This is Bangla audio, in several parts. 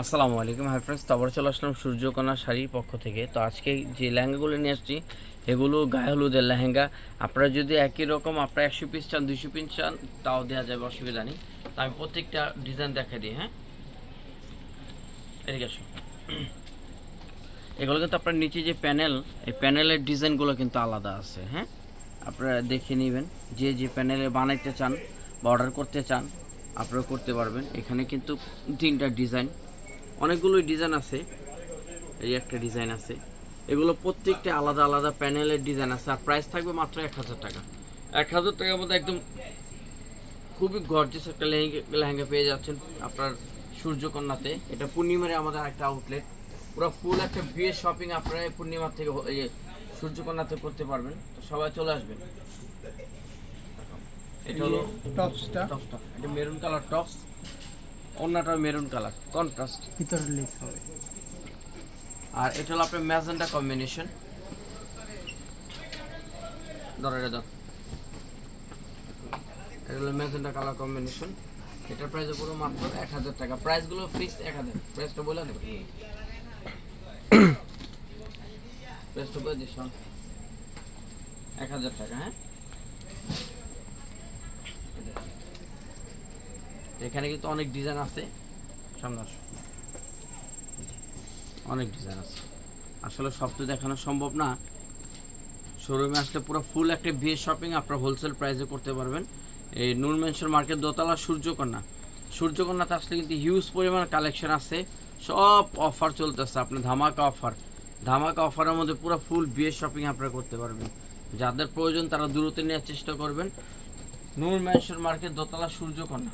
আসসালামু আলাইকুম, হাই ফ্রেন্ডস তো চলে আসলাম সূর্যকন্যা শাড়ির পক্ষ থেকে। তো আজকে যে লেহেঙ্গাগুলো নিয়ে আসছি, এগুলো গায়ে হলুদের লেহেঙ্গা। আপনারা যদি একই রকম, আপনারা একশো পিস চান দুশো পিস চান, তাও দেওয়া যাবে অসুবিধা নেই। তো আমি প্রত্যেকটা ডিজাইন দেখা দিই হ্যাঁ? এদিকে এগুলো কিন্তু আপনার নিচে যে প্যানেল এই প্যানেলের ডিজাইনগুলো কিন্তু আলাদা আছে হ্যাঁ? আপনারা দেখে নেবেন, যে যে প্যানেলে বানাইতে চান বা অর্ডার করতে চান, আপনারা করতে পারবেন। এখানে কিন্তু তিনটা ডিজাইন অনেকগুলোই ডিজাইন আছে। এই একটা ডিজাইন আছে। এগুলো প্রত্যেকটা আলাদা আলাদা প্যানেলের ডিজাইন আছে আর প্রাইস থাকবে মাত্র এক হাজার টাকা। এক হাজার টাকার মধ্যে একদম খুবই গর্জিয়াস একটা লেহেঙ্গা লেহেঙ্গা পেয়ে যাচ্ছেন আপনার সূর্যকন্যাতে। এটা পূর্ণিমারে আমাদের একটা আউটলেট পুরো ফুল একটা বিয়ে শপিং আপনারা পূর্ণিমার থেকে সূর্যকন্যাতে করতে পারবেন। তো সবাই চলে আসবেন। এটা হলো টপসটা টপসটা এটা মেরুন কালার টপস অন্যটা মেরুন কালার কন্ট্রাস্ট ভিতরে লেস হবে। আর এটা হলো আপনার ম্যাজেন্টা কম্বিনেশন ধরো এটা দাও এটা হলো ম্যাজেন্টা কালার কম্বিনেশন এটার প্রাইস পুরো মাত্র এক হাজার টাকা। প্রাইসগুলো ফিক্স এক হাজার। প্রাইসটা বলে দেবো। প্রাইসটা বলে দিস এক হাজার টাকা হ্যাঁ? এখানে কিন্তু অনেক ডিজাইন আছে। সামনে আসো। অনেক ডিজাইন আছে। আসলে সব তো দেখানো সম্ভব না। শোরুমে আসলে পুরো ফুল একটা বিয়ে শপিং আপনার হোলসেল প্রাইসে করতে পারবেন। এই নূর মেনশন মার্কেট দোতলা সূর্যকন্যা। সূর্যকন্যাতে আসলে কিন্তু হিউজ পরিমাণ কালেকশন আছে। সব অফার চলতেছে আপনার ধামাকা অফার ধামাকা অফারের মধ্যে পুরো ফুল বিয়ে শপিং আপনারা করতে পারবেন। যাদের প্রয়োজন তারা দূরত্বে নেওয়ার চেষ্টা করবেন। নূর মেনশন মার্কেট দোতলা সূর্যকন্যা।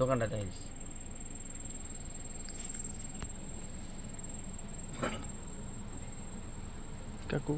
দোকানটা দেখাই কাকু।